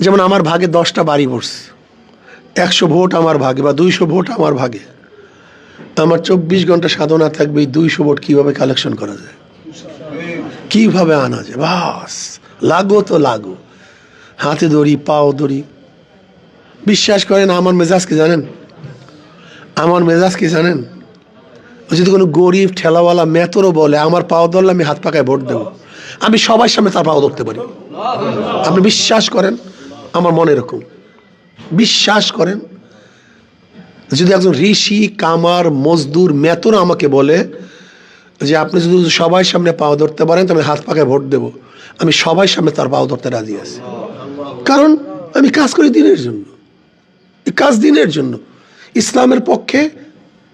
যেমন আমার ভাগে দশটা বাড়ি পড়ছে একশো ভোট আমার ভাগে বা দুইশো ভোট আমার ভাগে। আমার চব্বিশ ঘণ্টা সাধনা থাকবে এই দুইশো ভোট কীভাবে কালেকশন করা যায়? কীভাবে আনা যায়? বাস, লাগো তো লাগো। হাতে দড়ি, পাও দড়ি। বিশ্বাস করেন, আমার মেজাজকে জানেন? আমার মেজাজকে জানেন? যদি কোনো গরিব ঠেলাওয়ালা মেতরও বলে, আমার পাও ধরলে আমি হাত পাকায় ভোট দেবো। আমি সবার সামনে তার পাও ধরতে পারি। আপনি বিশ্বাস করেন? আমার মনে এরকম। বিশ্বাস করেন, যদি একজন ঋষি, কামার, মজদুর, মেতর আমাকে বলে যে, আপনি যদি সবাই সামনে পাও ধরতে পারেন, তাহলে হাত পাকায় ভোট দেবো। আমি সবাই সামনে তার পাও ধরতে রাজি আছি। কারণ আমি কাজ করি দিনের জন্য। কাজ দিনের জন্য। ইসলামের পক্ষে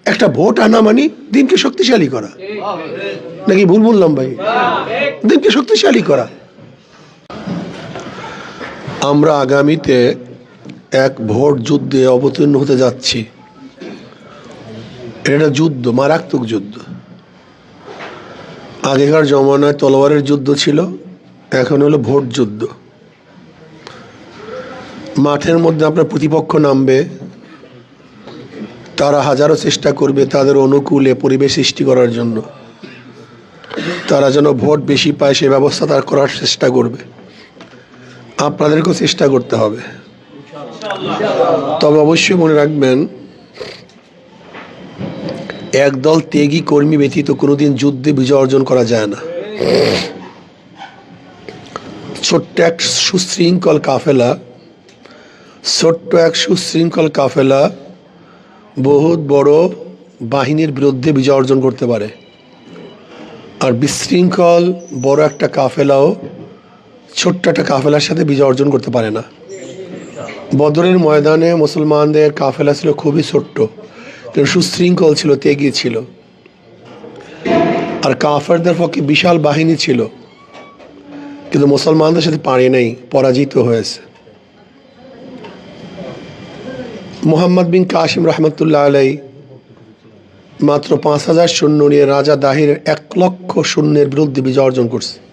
একটা ভোট আনা মানে দিনকে শক্তিশালী করা। নাকি ভুল বললাম ভাই? দিনকে শক্তিশালী করা। আমরা আগামীতে এক ভোট যুদ্ধে অবতীর্ণ হতে যাচ্ছি। এটা যুদ্ধ, মারাত্মক যুদ্ধ। আগেকার জমানায় তলোয়ারের যুদ্ধ ছিল, এখন হলো ভোট যুদ্ধ। মাঠের মধ্যে আপনার প্রতিপক্ষ নামবে, তারা হাজারো চেষ্টা করবে তাদের অনুকূলে পরিবেশ সৃষ্টি করার জন্য। তারা যেন ভোট বেশি পায় সে ব্যবস্থা তারা করার চেষ্টা করবে। আপনাদেরকেও চেষ্টা করতে হবে। তবে অবশ্যই মনে রাখবেন, একদল ত্যাগী কর্মী ব্যতীত কোনোদিন যুদ্ধে বিজয় অর্জন করা যায় না। ছোট্ট এক সুশৃঙ্খল কাফেলা, ছোট্ট এক সুশৃঙ্খল কাফেলা বহুত বড় বাহিনীর বিরুদ্ধে বিজয় অর্জন করতে পারে। আর বিশৃঙ্খল বড় একটা কাফেলাও ছোট্ট একটা কাফেলার সাথে বিজয় অর্জন করতে পারে না। বদরের ময়দানে মুসলমানদের কাফেলা ছিল খুবই ছোট্ট সুশৃঙ্খল ছিল, তেগিয়ে ছিল। আর কাফেরদের পক্ষে বিশাল বাহিনী ছিল, কিন্তু মুসলমানদের সাথে পারে নাই, পরাজিত হয়েছে। মোহাম্মদ বিন কাশিম রহমতুল্লাহ আলাই মাত্র পাঁচ হাজার শূন্য নিয়ে রাজা দাহিরের এক লক্ষ শূন্যের বিরুদ্ধে বিজয় অর্জন করছে।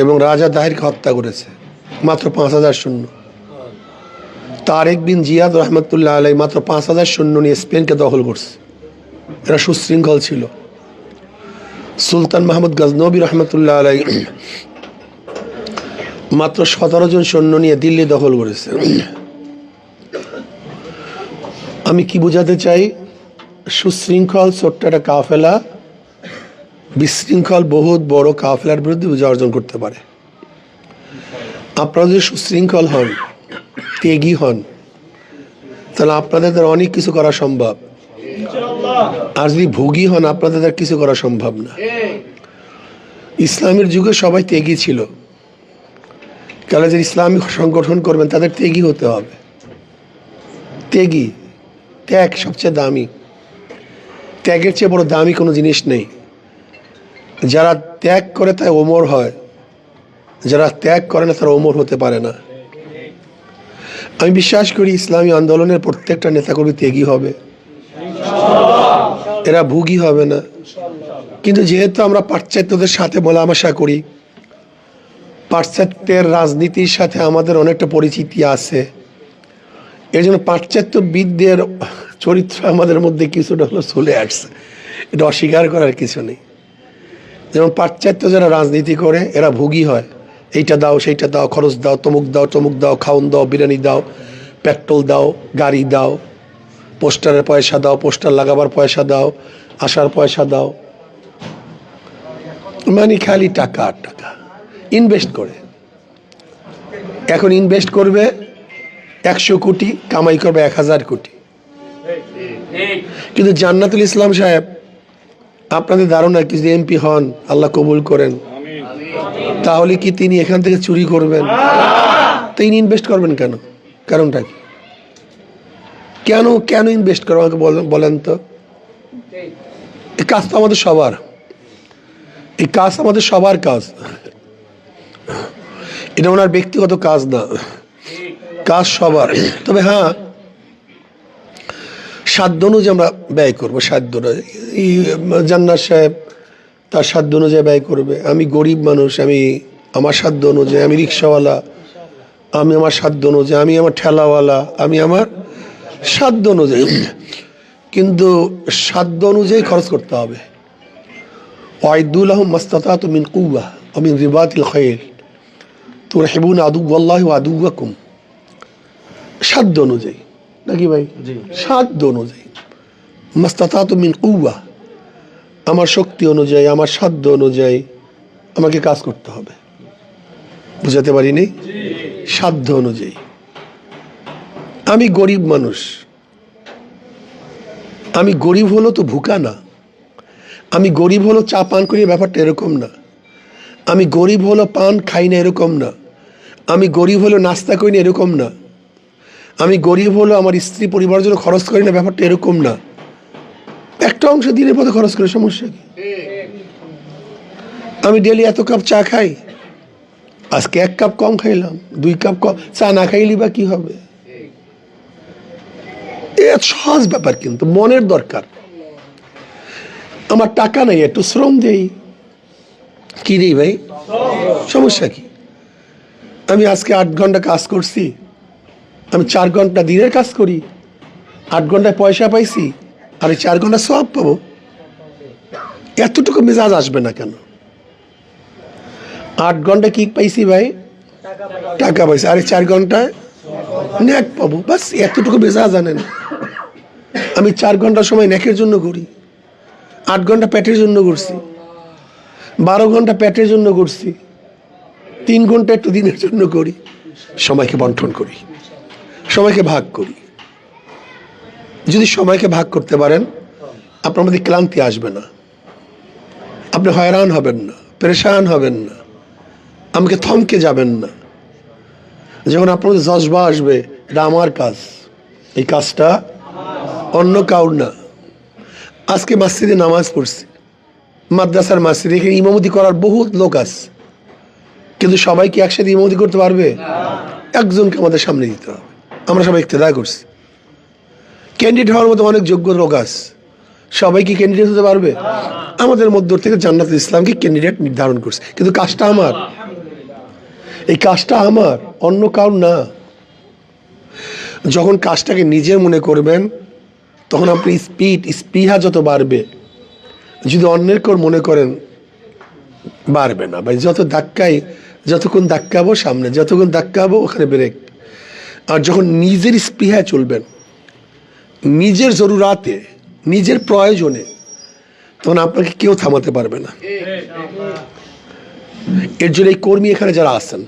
এবং রাজা দাহিরকে হত্যা করেছে। মাত্র পাঁচ হাজার শূন্য তারেক বিন জিয়াদ রহমতুল্লাহ আলাই মাত্র পাঁচ হাজার শূন্য নিয়ে স্পেনকে দখল করছে। এরা সুশৃঙ্খল ছিল। সুলতান মাহমুদ গজনবী রহমতুল্লাহ আলাই মাত্র সতেরো জন সৈন্য নিয়ে দিল্লি দখল করেছে। আমি কি বোঝাতে চাই? সুশৃঙ্খল ছোট্ট একটা কাফেলা বিশৃঙ্খল বহুত বড় কাফেলার বিরুদ্ধে বিজয় অর্জন করতে পারে। আপনারা যদি সুশৃঙ্খল হন, ত্যাগী হন, তাহলে আপনাদের দ্বারা অনেক কিছু করা সম্ভব। আর যদি ভোগী হন, আপনাদের দ্বারা কিছু করা সম্ভব না। ইসলামের যুগে সবাই ত্যাগী ছিল। কারণ যে ইসলামী সংগঠন করবেন, তাদের ত্যাগী হতে হবে। ত্যাগী, ত্যাগ সবচেয়ে দামি। ত্যাগের চেয়ে বড় দামি কোনো জিনিস নেই। যারা ত্যাগ করে তাই ওমর হয়। যারা ত্যাগ করে না তারা ওমর হতে পারে না। আমি বিশ্বাস করি ইসলামী আন্দোলনের প্রত্যেকটা নেতাকর্মী ত্যাগী হবে। এরা ভুগি হবে না। কিন্তু যেহেতু আমরা পাশ্চাত্যদের সাথে বলামাশা করি, পাশ্চাত্যের রাজনীতির সাথে আমাদের অনেকটা পরিচিতি আছে। এর জন্য পাশ্চাত্যবিদদের চরিত্র আমাদের মধ্যে কিছুটা হলো চলে আসছে। এটা অস্বীকার করার কিছু নেই। যেমন পাশ্চাত্য যারা রাজনীতি করে এরা ভুগি হয়। এইটা দাও সেইটা দাও খরচ দাও তমুক দাও তমুক দাও খাউন দাও বিরিয়ানি দাও পেট্রোল দাও গাড়ি দাও পোস্টারের পয়সা দাও পোস্টার লাগাবার পয়সা দাও আসার পয়সা দাও। মানে খালি টাকা আর টাকা। ইনভেস্ট করে। এখন ইনভেস্ট করবে একশো কোটি কামাই করবে এক হাজার কোটি। কিন্তু জান্নাতুল ইসলাম সাহেব আপনাদের ধারণা কি এমপি হন? আল্লাহ কবুল করেন। তাহলে কি তিনি এখান থেকে চুরি করবেন? তিনি ইনভেস্ট করবেন কেন? কারণটা কি? কেন কেন ইনভেস্ট করো আমাকে বলেন তো। এই কাজ তো আমাদের সবার। এই কাজ আমাদের সবার কাজ। এটা ওনার ব্যক্তিগত কাজ না। কাজ সবার। তবে হ্যাঁ সাধ্য অনুযায়ী আমরা ব্যয় করব, সাধ্য জান্নার সাহেব তার সাধ্য অনুযায়ী ব্যয় করবে। আমি গরিব মানুষ, আমি আমার সাধ্য অনুযায়ী, আমি রিক্সাওয়ালা, আমি আমার সাধ্য অনুযায়ী, আমি আমার ঠেলাওয়ালা, আমি আমার সাধ্য অনুযায়ী। কিন্তু সাধ্য অনুযায়ী খরচ করতে হবে। ওয়াইদুল্লাহ মাস্তাত মিন কুয়া অমিন রিবাতিল খয়ের তোর হেবুন আদু আল্লাহ আদুয়াকুম সাধ্য অনুযায়ী। নাকি ভাই? সাধ্য অনুযায়ী। মাস্তাত মিন কুয়া আমার শক্তি অনুযায়ী আমার সাধ্য অনুযায়ী আমাকে কাজ করতে হবে। বুঝাতে পারিনি? সাধ্য অনুযায়ী। আমি গরিব মানুষ। আমি গরিব হলো তো ভুকা না। আমি গরিব হলো চা পান করি ব্যাপারটা এরকম না। আমি গরিব হলো পান খাই না এরকম না। আমি গরিব হলো নাস্তা করি না এরকম না। আমি গরিব হলো আমার স্ত্রী পরিবারের জন্য খরচ করি না ব্যাপারটা এরকম না। একটা অংশ দিনের পথে খরচ করে সমস্যা কি? আমি ডেলি এত কাপ চা খাই আজকে এক কাপ কম খাইলাম দুই কাপ কম চা না খাইলি বা কি হবে? এ সহজ ব্যাপার কিন্তু মনের দরকার। আমার টাকা নেই একটু শ্রম দেই। কি দেই ভাই? সমস্যা কি? আমি আজকে আট ঘণ্টা কাজ করছি আমি চার ঘণ্টা দিনের কাজ করি, আট ঘন্টায় পয়সা পাইছি, আর এই চার ঘণ্টা সব পাবো। এতটুকু মেজাজ আসবে না কেন? আট ঘণ্টা কি পাইছি ভাই? টাকা পাইছি আরে চার ঘন্টায় ন্যাক পাবো। বাস এতটুকু মেজাজ আনেন। আমি চার ঘণ্টা সময় ন্যাকের জন্য করি আট ঘণ্টা পেটের জন্য করছি বারো ঘণ্টা পেটের জন্য করছি তিন ঘণ্টা একটু দিনের জন্য করি সময়কে বন্টন করি। সময়কে ভাগ করি। যদি সময়কে ভাগ করতে পারেন, আপনার মধ্যে ক্লান্তি আসবে না। আপনি হয়রান হবেন না, পরেশান হবেন না, আমাকে থমকে যাবেন না। যখন আপনার মধ্যে জজবা আসবে, এটা আমার কাজ, এই কাজটা অন্য কাউর না। আজকে মসজিদে নামাজ পড়ছি, মাদ্রাসার মসজিদে এখানে ইমামতি করার বহুত লোক আছে। কিন্তু সবাই কি একসাথে ইমামতি করতে পারবে? একজনকে আমাদের সামনে দিতে হবে। আমরা সবাই ইক্তেদা করছি। ক্যান্ডিডেট হওয়ার মতো অনেক যোগ্য লোক আছে। সবাই কি ক্যান্ডিডেট হতে পারবে? আমাদের মধ্য থেকে জান্নাতুল ইসলামকে ক্যান্ডিডেট নির্ধারণ করছে। কিন্তু কাজটা আমার। এই কাজটা আমার, অন্য কারণ না। যখন কাজটাকে নিজের মনে করবেন, তখন আপনি স্পিড স্পৃহা যত বাড়বে, যদি অন্যের কর মনে করেন, বাড়বে না। ভাই, যত ধাক্কাই, যতক্ষণ ধাক্কাবো সামনে, যতক্ষণ ধাক্কাবো ওখানে ব্রেক আর যখন নিজের স্পৃহায় চলবেন নিজের জরুরাতে নিজের প্রয়োজনে তখন আপনাকে কেউ থামাতে পারবে না। এর জন্য এই কর্মী এখানে যারা আছেন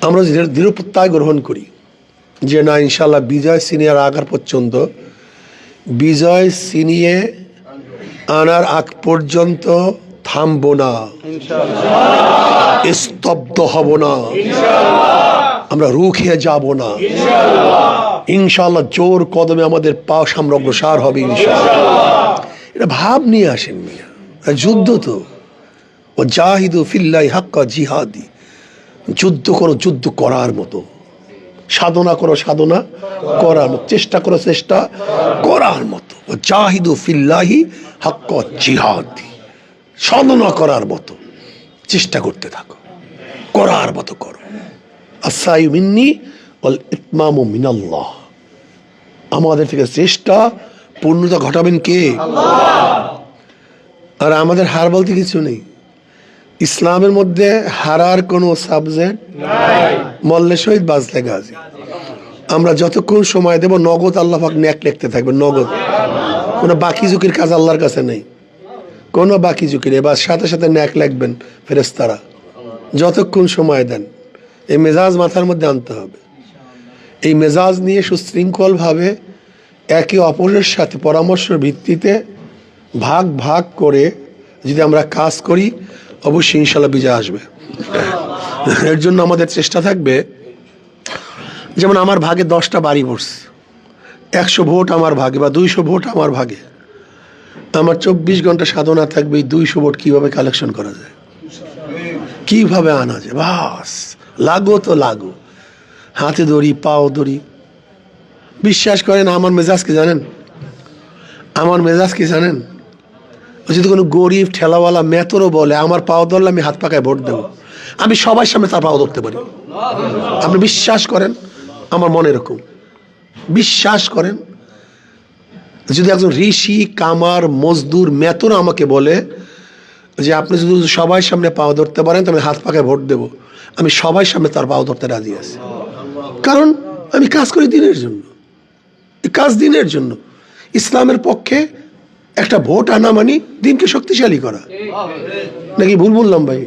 আমরা দৃঢ়- দৃঢ় প্রত্যয় গ্রহণ করি যে না ইনশাল্লাহ বিজয় সিনিয়র আগার পর্যন্ত বিজয় সিনিয়ে আনার আগ পর্যন্ত থামবো না। স্তব্ধ হব না। আমরা রুখে যাব না। ইনশাল্লাহ জোর কদমে আমাদের পা সামনে অগ্রসর হবে ইনশাল্লাহ এটা ভাব নিয়ে আসেন মিয়া। যুদ্ধ তো। ও জাহিদু ফিল্লাই হাক্কা জিহাদি। যুদ্ধ করো যুদ্ধ করার মতো। সাধনা করো সাধনা করার মতো। চেষ্টা করো চেষ্টা করার মতো। ও জাহিদু ফিল্লাহি হাক্ক জিহাদি। সাধনা করার মতো। চেষ্টা করতে থাকো। করার মতো করো। আসাই মিন্নি ওয়াল ইতমামু মিনাল্লাহ। আমাদের থেকে চেষ্টা পূর্ণতা ঘটাবেন কে? আর আমাদের হার বলতে কিছু নেই। ইসলামের মধ্যে হারার কোনো সাবজেক্ট মল্লে শহীদ বাজলে গাজী। আমরা যতক্ষণ সময় দেব নগদ আল্লাহ ন্যাক লিখতে থাকবে, নগদ। কোনো বাকি ঝুঁকির কাজ আল্লাহর কাছে নেই। কোনো বাকি ঝুঁকি নেই এবার সাথে সাথে ন্যাক লিখবেন ফেরেস্তারা যতক্ষণ সময় দেন। এই মেজাজ মাথার মধ্যে আনতে হবে। এই মেজাজ নিয়ে সুশৃঙ্খলভাবে একে অপরের সাথে পরামর্শের ভিত্তিতে ভাগ ভাগ করে যদি আমরা কাজ করি, অবশ্যই ইনশাল্লাহ বিজয় আসবে। এর জন্য আমাদের চেষ্টা থাকবে, যেমন আমার ভাগে দশটা বাড়ি পড়ছে একশো ভোট আমার ভাগে বা দুইশো ভোট আমার ভাগে। আমার চব্বিশ ঘণ্টা সাধনা থাকবে এই দুইশো ভোট কীভাবে কালেকশন করা যায়? কীভাবে আনা যায়? বাস। লাগো তো লাগো। হাতে দড়ি, পাও দড়ি। বিশ্বাস করেন, আমার মেজাজ কি জানেন? আমার মেজাজ কি জানেন? যদি কোনো গরিব ঠেলাওয়ালা মেতরও বলে, আমার পাও ধরলে আমি হাত পাকায় ভোট দেবো। আমি সবার সামনে তার পাও ধরতে পারি। আপনি বিশ্বাস করেন? আমার মনে এরকম। বিশ্বাস করেন? যদি একজন ঋষি, কামার, মজদুর মেতর আমাকে বলে যে আপনি যদি সবাই সামনে পাও ধরতে পারেন তাহলে হাত পাকে ভোট দেব। আমি সবাই সামনে তার পাও ধরতে রাজি আছি। কারণ আমি কাজ করি দিনের জন্য। কাজ দিনের জন্য। ইসলামের পক্ষে একটা ভোট আনা মানে দিনকে শক্তিশালী করা। নাকি ভুল বললাম ভাই?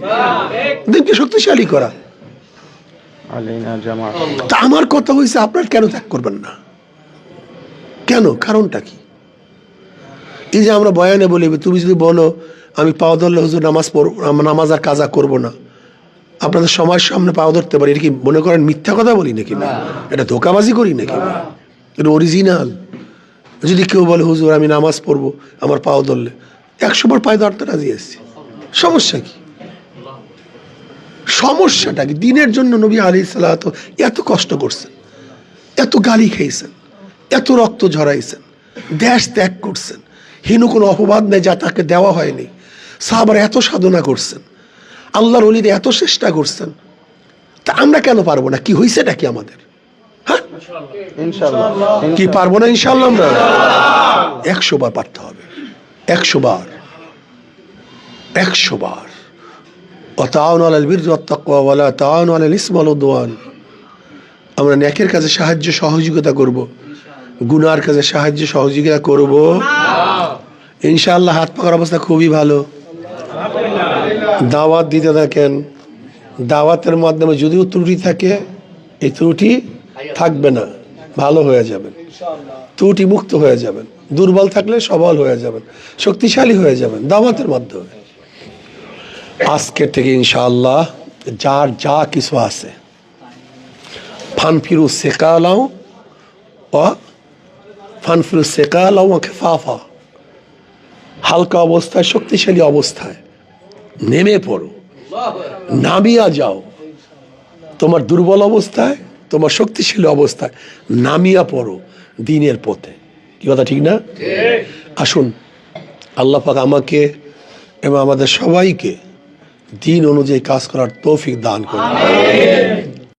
দিনকে শক্তিশালী করা। তা আমার কথা হয়েছে আপনার কেন ত্যাগ করবেন না? কেন? কারণটা কি? এই যে আমরা বয়ানে বলি তুমি যদি বলো আমি পাও ধরলে হুজুর নামাজ পড়ব নামাজ আর কাজা করব না। আপনাদের সমাজ সামনে পাও ধরতে পারি এটা কি মনে করেন মিথ্যা কথা বলি নাকি? না। এটা ধোকাবাজি করি নাকি? না। এটা অরিজিনাল যদি কেউ বলে হুজুর আমি নামাজ পড়ব আমার পাও ধরলে। একশো বার পায়ে ধরতে রাজি আসছি সমস্যা কি? সমস্যাটা কি? দিনের জন্য নবী আলী সালাত এত কষ্ট করছেন এত গালি খেয়েছেন এত রক্ত ঝরাইছেন দেশ ত্যাগ করছেন। হীন কোনো অপবাদ নেই যা তাকে দেওয়া হয়নি। সাহাবার এত সাধনা করছেন আল্লাহর অলির এত চেষ্টা করছেন তা আমরা কেন পারব না? কি হয়েছেটা কি আমাদের? হ্যাঁ? কি পারব না ইনশাল্লাহ আমরা? একশো বার পারতে হবে। একশো বার। একশো বার। অতাউন আল বীর তাকওয়ালা তাউন আল ইসম আল আমরা ন্যাকের কাছে সাহায্য সহযোগিতা করব। গুনার কাজে সাহায্য সহযোগিতা করব। ইনশাল্লাহ হাত পাকার অবস্থা খুবই ভালো। দাওয়াত দিতে থাকেন। দাওয়াতের মাধ্যমে যদিও ত্রুটি থাকে, এই ত্রুটি থাকবে না। ভালো হয়ে যাবেন। ত্রুটি মুক্ত হয়ে যাবেন। দুর্বল থাকলে সবল হয়ে যাবেন। শক্তিশালী হয়ে যাবেন দাওয়াতের মাধ্যমে। আজকে থেকে ইনশাআল্লাহ যার যা কিছু আছে, ফানফিরু সেকালাও ও ফানফিরু সেকালাও ও খেফাফা হালকা অবস্থায়, শক্তিশালী অবস্থায় নেমে পড়ো। নামিয়া যাও। তোমার দুর্বল অবস্থায় তোমার শক্তিশালী অবস্থায় নামিয়া পড়ো দিনের পথে। কি কথা ঠিক না? আসুন আল্লাহ পাক আমাকে এবং আমাদের সবাইকে দিন অনুযায়ী কাজ করার তৌফিক দান করুন।